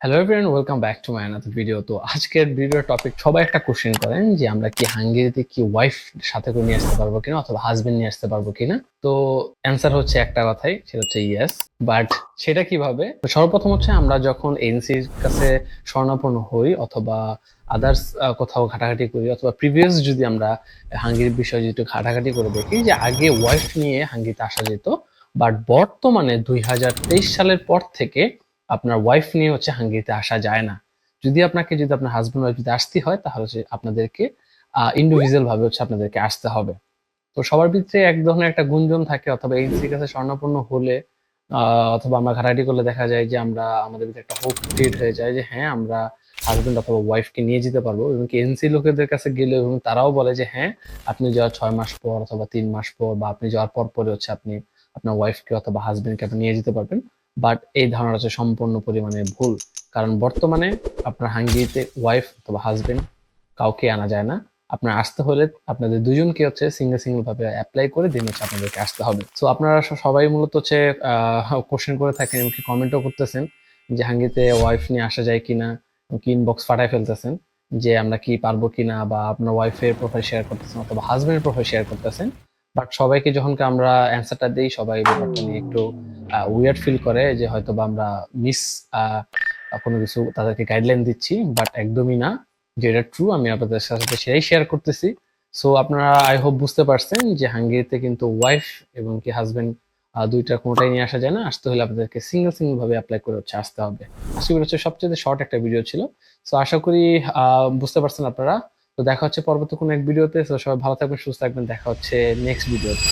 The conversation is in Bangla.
Hello everyone welcome back to my video তো আজকের ভিডিওর টপিক সবাই একটা কোশ্চেন করেন যে আমরা কি হাঙ্গেরিতে কি ওয়াইফ সাথে করে নিয়ে আসতে পারব কিনা অথবা হাজবেন্ড নিয়ে আসতে পারব কিনা? তো অ্যান্সার হচ্ছে একটা কথাই, সেটা হচ্ছে ইয়েস বাট সেটা কীভাবে? সর্বপ্রথম হচ্ছে আমরা যখন এনসির কাছে স্বর্ণাপন্ন হই অথবা আদার্স কোথাও ঘাটাঘাটি করি অথবা প্রিভিয়াস যদি আমরা হাঙ্গেরির বিষয়ে যদি ঘাটাঘাটি করে দেখি যে আগে ওয়াইফ নিয়ে হাঙ্গিতে আসা যেত বাট বর্তমানে দুই হাজার তেইশ সালের পর থেকে আপনার ওয়াইফ নিয়ে হচ্ছে হাঙ্গেরিতে আসা যায় না। যদি আপনাকে, যদি আপনার হাজব্যান্ড ওয়াইফ যদি আসতে হয়, তাহলে হচ্ছে আপনাদেরকে ইন্ডিভিজুয়াল ভাবে হচ্ছে আপনাদেরকে আসতে হবে। তো সবার ভিতরে এক ধরনের একটা গুঞ্জন থাকে, অথবা এনসির কাছে স্বর্ণাপন্ন হলে অথবা আমরা ঘাটাঘাটি করলে দেখা যায় যে আমরা, আমাদের ভিতরে একটা হোপ ক্রিয়েট হয়ে যায় যে হ্যাঁ আমরা হাজবেন্ড অথবা ওয়াইফকে নিয়ে যেতে পারব। এবং এনসি লোকেদের কাছে গেলে এবং তারাও বলে যে হ্যাঁ আপনি যাওয়ার ছয় মাস পর অথবা তিন মাস পর বা আপনি যাওয়ার পর পরে হচ্ছে আপনি আপনার ওয়াইফকে অথবা হাজবেন্ডকে আপনি নিয়ে যেতে পারবেন। বাট এই ধারণাটা হচ্ছে সম্পূর্ণ পরিমাণে ভুল। কারণ বর্তমানে আপনার হাঙ্গেরিতে ওয়াইফ অথবা হাজবেন্ড কাউকে আনা যায় না। আপনার আসতে হলে আপনাদের দুজনকে হচ্ছে সিঙ্গেল সিঙ্গেল ভাবে অ্যাপ্লাই করে দিন হচ্ছে আপনাদেরকে আসতে হবে। তো আপনারা সবাই মূলত হচ্ছে কোশ্চেন করে থাকেন এমনকি কমেন্টও করতেছেন যে হাঙ্গিতে ওয়াইফ নিয়ে আসা যায় কিনা কি ইনবক্স ফাটায় ফেলতেছেন যে আমরা কি পারব কিনা বা আপনার ওয়াইফের প্রোফাইল শেয়ার করতেছেন অথবা হাজবেন্ডের প্রোফাইল শেয়ার করতেছেন। বাট সবাইকে যখন আমরা অ্যান্সারটা দিই, সবাই ব্যাপারটা নিয়ে একটু উইয়ার্ড ফিল করে যে হয়তো বা আমরা মিস কোনো কিছু তাদেরকে গাইডলাইন দিচ্ছি বাট একদমই না। যেটা ট্রু আমি আপনাদের সাথে সেটাই শেয়ার করতেছি। সো আপনারা আই হোপ বুঝতে পারছেন যে হাঙ্গেরিতে কিন্তু ওয়াইফ এবং কি হাজবেন্ড দুইটা কোনোটাই নিয়ে আসা যায় না। আসতে হলে আপনাদেরকে সিঙ্গেল সিঙ্গেল ভাবে অ্যাপ্লাই করে হচ্ছে আসতে হবে। আজকে হচ্ছে সবচেয়ে শর্ট একটা ভিডিও ছিল। সো আশা করি বুঝতে পারছেন আপনারা। তো দেখা হচ্ছে পরবর্তী কোনো এক ভিডিওতে তো সবাই ভালো থাকবেন, সুস্থ থাকবেন। দেখা হচ্ছে নেক্সট ভিডিওতে